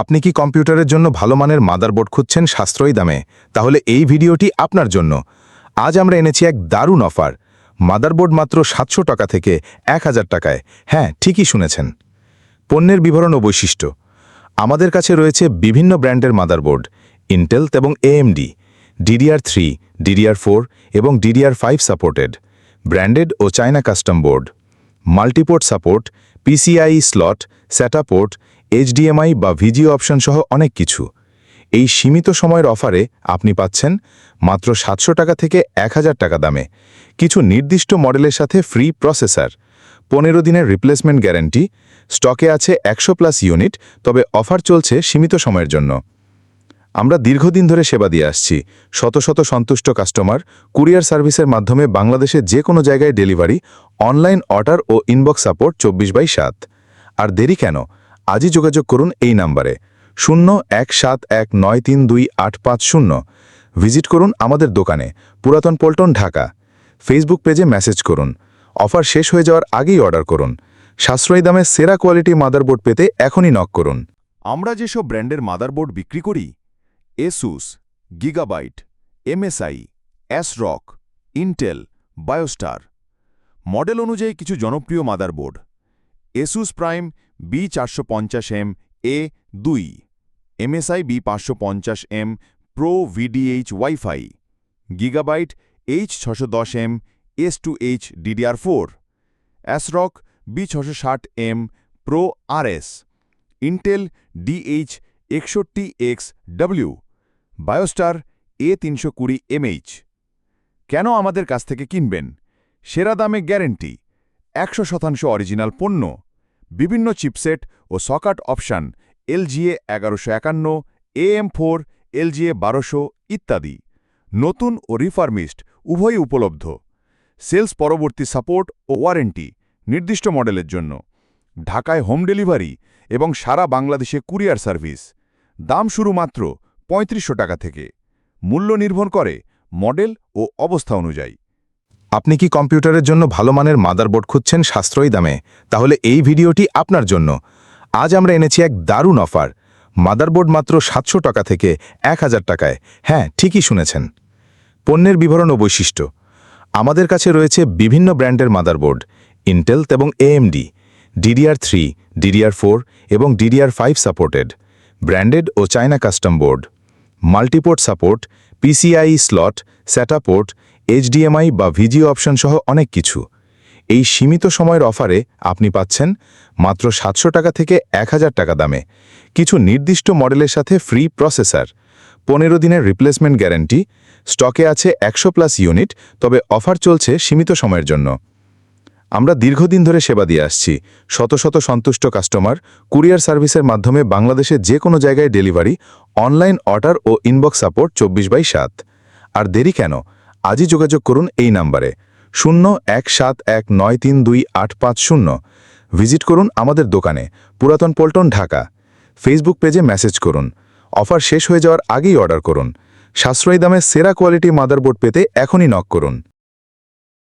আপনি কি কম্পিউটারের জন্য ভালো মানের মাদারবোর্ড খুঁজছেন সাশ্রয়ী দামে? তাহলে এই ভিডিওটি আপনার জন্য। আজ আমরা এনেছি এক দারুণ অফার। মাদারবোর্ড মাত্র সাতশো টাকা থেকে এক হাজার টাকায়। হ্যাঁ ঠিকই শুনেছেন। পণ্যের বিবরণ ও বৈশিষ্ট্য। আমাদের কাছে রয়েছে বিভিন্ন ব্র্যান্ডের মাদারবোর্ড। ইন্টেল এবং AMD DDR three DDR four এবং ডিডিআর ফাইভ সাপোর্টেড ব্র্যান্ডেড ও China custom board multiport support PCI slot SATA port HDMI বা ভিজিও অপশন সহ অনেক কিছু। এই সীমিত সময়ের অফারে আপনি পাচ্ছেন মাত্র সাতশো টাকা থেকে এক হাজার টাকা দামে। কিছু নির্দিষ্ট মডেলের সাথে ফ্রি প্রসেসর। পনেরো দিনের রিপ্লেসমেন্ট গ্যারান্টি। স্টকে আছে একশো প্লাস ইউনিট, তবে অফার চলছে সীমিত সময়ের জন্য। আমরা দীর্ঘদিন ধরে সেবা দিয়ে আসছি। শত শত সন্তুষ্ট কাস্টমার, কুরিয়ার সার্ভিসের মাধ্যমে বাংলাদেশে যে কোনো জায়গায় ডেলিভারি, অনলাইন অর্ডার ও ইনবক্স সাপোর্ট চব্বিশ বাই সাত। আর দেরি কেন? আজই যোগাযোগ করুন এই নাম্বারে। শূন্য এক সাত এক নয় তিন দুই আট পাঁচ শূন্য। ভিজিট করুন আমাদের দোকানে, পুরাতন পল্টন, ঢাকা। ফেসবুক পেজে মেসেজ করুন। অফার শেষ হয়ে যাওয়ার আগেই অর্ডার করুন। সাশ্রয়ী দামে সেরা কোয়ালিটি মাদারবোর্ড পেতে এখনই নক করুন। আমরা যেসব ব্র্যান্ডের মাদারবোর্ড বিক্রি করি Asus Gigabyte MSI ASRock Intel Biostar model অনুযায়ী কিছু জনপ্রিয় মাদারবোর্ড এসুস প্রাইম বি চারশো পঞ্চাশ এম এ দুই। এমএসআই বি পাঁচশো পঞ্চাশ M Pro VDH wifi Gigabyte H ছশো দশ M S two H DDR four ASRock B ছশো ষাট M Pro RS Intel DH একষট্টি এক্স ডব্লিউ বায়োস্টার এ তিনশো কুড়ি এমএইচ কেন আমাদের কাছ থেকে কিনবেন? সেরা দামে গ্যারেন্টি। একশো শতাংশ অরিজিনাল পণ্য। বিভিন্ন চিপসেট ও সকাট অপশান, এলজিএ এগারোশো একান্ন, এএম ফোর, এলজিএ বারোশো ইত্যাদি। নতুন ও রিফার্মিস্ট উভয়ই উপলব্ধ। সেলস পরবর্তী সাপোর্ট ও ওয়ারেন্টি নির্দিষ্ট মডেলের জন্য। ঢাকায় হোম ডেলিভারি এবং সারা বাংলাদেশে কুরিয়ার সার্ভিস। দাম শুরু মাত্র পঁয়ত্রিশশো টাকা থেকে। মূল্য নির্ভর করে মডেল ও অবস্থা অনুযায়ী। আপনি কি কম্পিউটারের জন্য ভালো মানের মাদারবোর্ড খুঁজছেন সাশ্রয়ী দামে? তাহলে এই ভিডিওটি আপনার জন্য। আজ আমরা এনেছি এক দারুণ অফার। মাদারবোর্ড মাত্র সাতশো টাকা থেকে এক হাজার টাকায়। হ্যাঁ ঠিকই শুনেছেন। পণ্যের বিবরণ ও বৈশিষ্ট্য। আমাদের কাছে রয়েছে বিভিন্ন ব্র্যান্ডের মাদারবোর্ড। ইন্টেল এবং AMD DDR three DDR four এবং ডিডিআর ফাইভ সাপোর্টেড ব্র্যান্ডেড ও China custom board multiport support PCI slot SATA port HDMI বা ভিজিও অপশন সহ অনেক কিছু। এই সীমিত সময়ের অফারে আপনি পাচ্ছেন মাত্র সাতশো টাকা থেকে এক হাজার টাকা দামে। কিছু নির্দিষ্ট মডেলের সাথে ফ্রি প্রসেসর। পনেরো দিনের রিপ্লেসমেন্ট গ্যারান্টি। স্টকে আছে একশো প্লাস ইউনিট, তবে অফার চলছে সীমিত সময়ের জন্য। আমরা দীর্ঘদিন ধরে সেবা দিয়ে আসছি। শত শত সন্তুষ্ট কাস্টমার, কুরিয়ার সার্ভিসের মাধ্যমে বাংলাদেশে যে কোনো জায়গায় ডেলিভারি, অনলাইন অর্ডার ও ইনবক্স সাপোর্ট চব্বিশ বাই সাত। আর দেরি কেন? আজই যোগাযোগ করুন এই নাম্বারে। শূন্য এক সাত এক নয় তিন দুই আট পাঁচ শূন্য। ভিজিট করুন আমাদের দোকানে, পুরাতন পল্টন, ঢাকা। ফেসবুক পেজে মেসেজ করুন। অফার শেষ হয়ে যাওয়ার আগেই অর্ডার করুন। সাশ্রয়ী দামে সেরা কোয়ালিটি মাদারবোর্ড পেতে এখনই নক করুন।